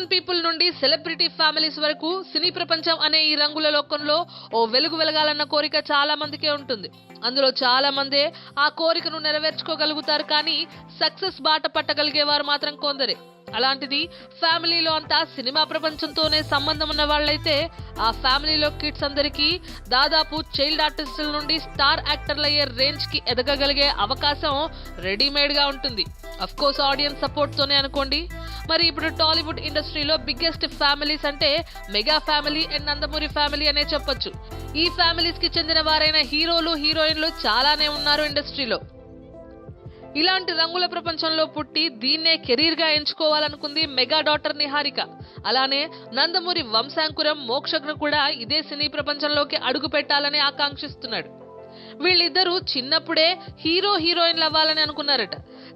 People నుండి celebrity families వరకు సినీ ప్రపంచం అనే ఈ రంగుల లోకంలో ఓ వెలుగు వెలగాలన్న కోరిక చాలా మందికే ఉంటుంది. అందులో చాలా మందే ఆ కోరికను నెరవేర్చుకోగలుగుతారు కానీ సక్సెస్ బాట పట్టగలిగే వారు మాత్రం కొందరే. అలాంటిది ఫ్యామిలీలో అంతా సినిమా ప్రపంచంతోనే సంబంధం ఉన్న వాళ్ళైతే ఆ ఫ్యామిలీలో కిడ్స్ అందరికీ దాదాపు చైల్డ్ ఆర్టిస్టుల నుండి స్టార్ యాక్టర్లు అయ్యే రేంజ్కి ఎదగగలిగే అవకాశం రెడీమేడ్గా ఉంటుంది. అఫ్ కోర్స్ ఆడియన్స్ సపోర్ట్ తోనే అనుకోండి. మరి ఇప్పుడు టాలీవుడ్ ఇండస్ట్రీలో బిగ్గెస్ట్ ఫ్యామిలీస్ అంటే mega family and Nandamuri family అనే చెప్పొచ్చు. ఈ ఫ్యామిలీస్కి చెందిన వారైన హీరోలు హీరోయిన్లు చాలానే ఉన్నారు ఇండస్ట్రీలో. ఇలాంటి రంగుల ప్రపంచంలో పుట్టి దీన్నే కెరీర్గా ఎంచుకోవాలనుకుంది మెగా డాటర్ నిహారిక. అలానే నందమూరి వంశాంకురం మోక్షజ్ఞ కూడా ఇదే సినీ ప్రపంచంలోకి అడుగు పెట్టాలని ఆకాంక్షిస్తున్నాడు. వీళ్ళిద్దరూ చిన్నప్పుడే హీరో హీరోయిన్లు అవ్వాలని అనుకున్నారట.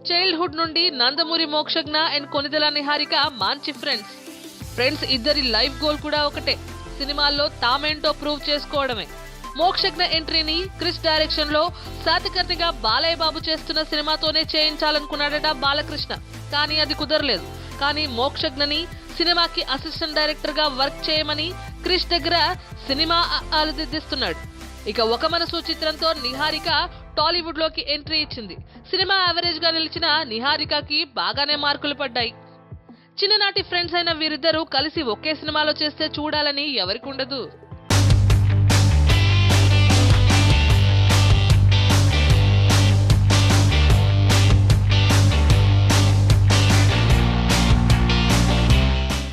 చైల్డ్హుడ్ నుండి నందమూరి మోక్షజ్ఞ అండ్ కొనిదెల నిహారిక మంచి ఫ్రెండ్స్ ఫ్రెండ్స్ ఇద్దరి లైఫ్ గోల్ కూడా ఒకటే సినిమాల్లో తామేంటో ప్రూవ్ చేసుకోవడమే. మోక్షజ్ఞ ఎంట్రీని క్రిష్ డైరెక్షన్లో సాతికర్ణిగా బాలయ్య బాబు చేస్తున్న సినిమాతోనే చేయించాలనుకున్నాడట బాలకృష్ణ. కానీ అది కుదరలేదు. కానీ మోక్షజ్ఞని సినిమాకి అసిస్టెంట్ డైరెక్టర్గా వర్క్ చేయమని క్రిష్ దగ్గర సినిమా ఆలోచిస్తున్నాడు ఇక ఒక మనసు చిత్రంతో నిహారిక టాలీవుడ్లోకి ఎంట్రీ ఇచ్చింది. సినిమా యావరేజ్గా నిలిచిన నిహారికకి బాగానే మార్కులు పడ్డాయి. చిన్ననాటి ఫ్రెండ్స్ అయిన వీరిద్దరూ కలిసి ఒకే సినిమాలో చేస్తే చూడాలని ఎవరికి ఉండదు